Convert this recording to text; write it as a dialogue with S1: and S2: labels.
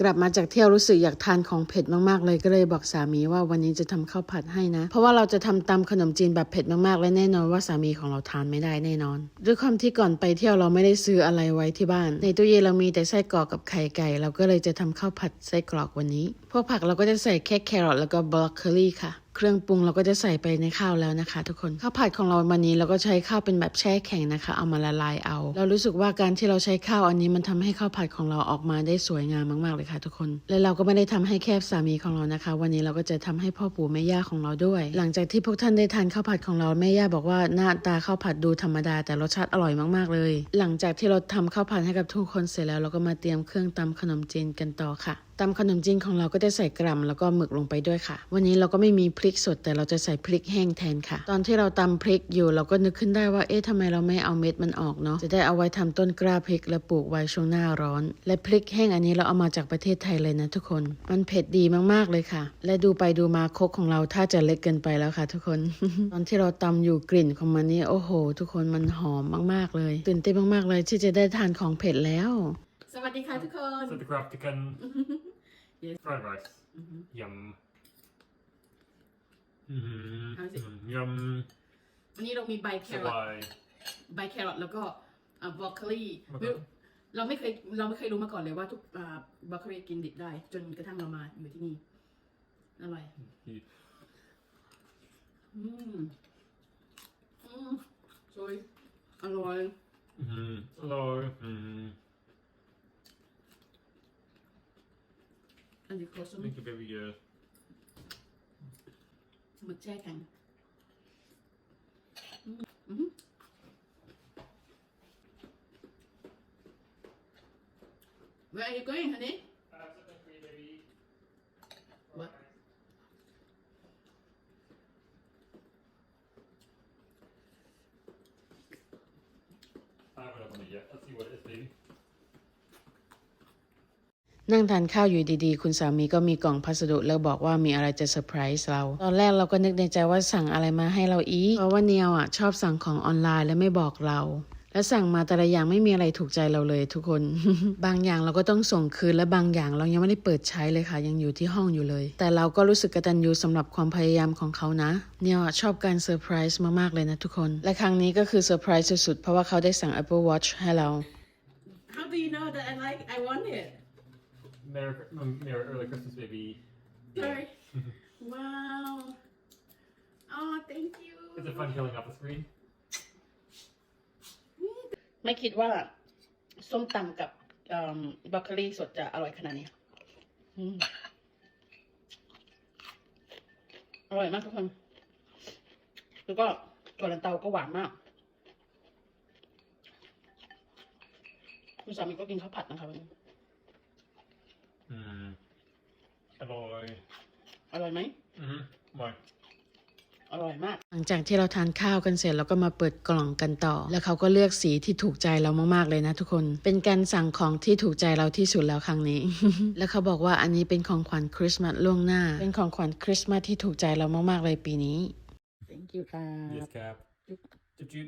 S1: กลับมาจากเที่ยวรู้สึกอยากทานของเผ็ดมากๆเลยก็เลยบอกสามีว่าวันนี้จะทำข้าวผัดให้นะ เพราะว่าเราจะทำตำขนมจีนแบบเผ็ดมากๆและแน่นอนว่าสามีของเราทานไม่ได้แน่นอน ด้วยความที่ก่อนไปเที่ยวเราไม่ได้ซื้ออะไรไว้ที่บ้าน ในตู้เย็นเรามีแต่ไส้กรอกกับไข่ไก่ เราก็เลยจะทำข้าวผัดไส้กรอกวันนี้ พวกผักเราก็จะใส่แค่แครอทแล้วก็บรอกโคลีค่ะ เครื่องปรุงเราก็จะใส่ไปในข้าวแล้วนะคะ ทุกคนข้าวผัดของเราวันนี้เราก็ใช้ข้าวเป็นแบบแช่แข็งนะคะ เอามาละลายเอา เรารู้สึกว่าการที่เราใช้ข้าวอันนี้มันทำให้ข้าวผัดของเราออกมาได้สวยงามมากๆเลยค่ะ ทุกคน และเราก็ไม่ได้ทำให้แค่สามีของเรานะคะ วันนี้เราก็จะทำให้พ่อปู่แม่ย่าของเราด้วย หลังจากที่พวกท่านได้ทานข้าวผัดของเราแม่ย่าบอกว่าหน้าตาข้าวผัดดูธรรมดา แต่รสชาติอร่อยมากๆเลย หลังจากที่เราทำข้าวผัดให้กับทุกคนเสร็จแล้วเราก็มาเตรียมเครื่องตำขนมจีนกันต่อค่ะ ตำขนมจีนของเราก็จะใส่กรัมแล้วก็หมึกลงไปด้วยค่ะ วันนี้เราก็ไม่มีพริกสดแต่เราจะใส่พริกแห้งแทนค่ะ ตอนที่เราตำพริกอยู่เราก็นึกขึ้นได้ว่าเอ๊ะทำไมเราไม่เอาเม็ดมันออกเนาะจะได้เอาไว้ทำต้นกล้าพริกและปลูกไว้ช่วงหน้าร้อน และพริกแห้งอันนี้เราเอามาจากประเทศไทยเลยนะทุกคน มันเผ็ดดีมากๆเลยค่ะ และดูไปดูมาครกของเราถ้าจะเล็กเกินไปแล้วค่ะ ทุกคน ตอนที่เราตำอยู่กลิ่นของมันนี่โอ้โห ทุกคนมันหอมมากๆเลย ตื่นเต้นมากๆเลยที่จะได้ทานของเผ็ดแล้ว
S2: สวัสดีค่ะทุกคน
S3: Så the crab chicken
S2: Yes.
S3: fried rice.
S2: Mhm.
S3: Yum. Mm-hmm.
S2: How is it?
S3: Mm, Yum.
S2: วันนี้เรามีใบแค
S3: So
S2: รอท
S3: why?
S2: ใบแครอทแล้วก็บรอกโคลี
S3: โอเค
S2: เราไม่เคยเราไม่เคยรู้มาก่อนเลยว่าทุกบรอกโคลีกินดิบได้ จนกระทั่งเรามาอยู่ที่นี่ อร่อย
S3: You-
S2: อืมอืมสวยอร่อย
S3: Mm-hmm. Hello. Mm-hmm.
S2: อันนี้โคซุม
S3: Thank you, baby. Yeah.
S2: หมึกแช่แข็งอืมอืม Where are you going, honey? What?
S3: I haven't opened it yet. Let's see what it is, baby.
S1: นั่งทานข้าวอยู่ดีๆ คุณสามีก็มีกล่องพัสดุแล้วบอกว่ามีอะไรจะเซอร์ไพรส์เรา ตอนแรกเราก็นึกในใจว่าสั่งอะไรมาให้เราอีก เพราะว่าเนียวอะชอบสั่งของออนไลน์และไม่บอกเรา และสั่งมาแต่ละอย่างไม่มีอะไรถูกใจเราเลยทุกคน บางอย่างเราก็ต้องส่งคืนและบางอย่างเรายังไม่ได้เปิดใช้เลยค่ะ ยังอยู่ที่ห้องอยู่เลย แต่เราก็รู้สึกกตัญญูสำหรับความพยายามของเขานะ เนียวอะชอบการเซอร์ไพรส์มากๆเลยนะทุกคน และครั้งนี้ก็คือเซอร์ไพรส์สุดๆเพราะว่าเขาได้สั่ง Apple Watch ให้เรา
S2: How do you know that I like I want it
S3: Merry, um, Merry early Christmas, baby.
S2: Sorry Wow Oh thank you
S3: Is it fun killing off the screen?
S2: ไม่คิดว่า ส้มตำกับบรอกโคลีสดจะอร่อยขนาดนี้อืมอร่อยมากทุกคน แล้วก็ถั่วลันเตาก็หวานมาก คุณสามีก็กินข้าวผัดนะคะวันนี้
S3: Mm. Hello.
S2: อร่อยไหม
S3: Mm-hmm. Why?
S2: อร่อยมาก
S1: หลังจากที่เราทานข้าวกันเสร็จเราก็มาเปิดกล่องกันต่อ แล้วเขาก็เลือกสีที่ถูกใจเรามากๆเลยนะทุกคน เป็นการสั่งของที่ถูกใจเราที่สุดแล้วครั้งนี้ แล้วเขาบอกว่าอันนี้เป็นของขวัญคริสต์มาสล่วงหน้า เป็นของขวัญคริสต์มาสที่ถูกใจเรามากๆเลยปีนี้
S2: thank you ค่ะ
S3: Yes, Cap. Did you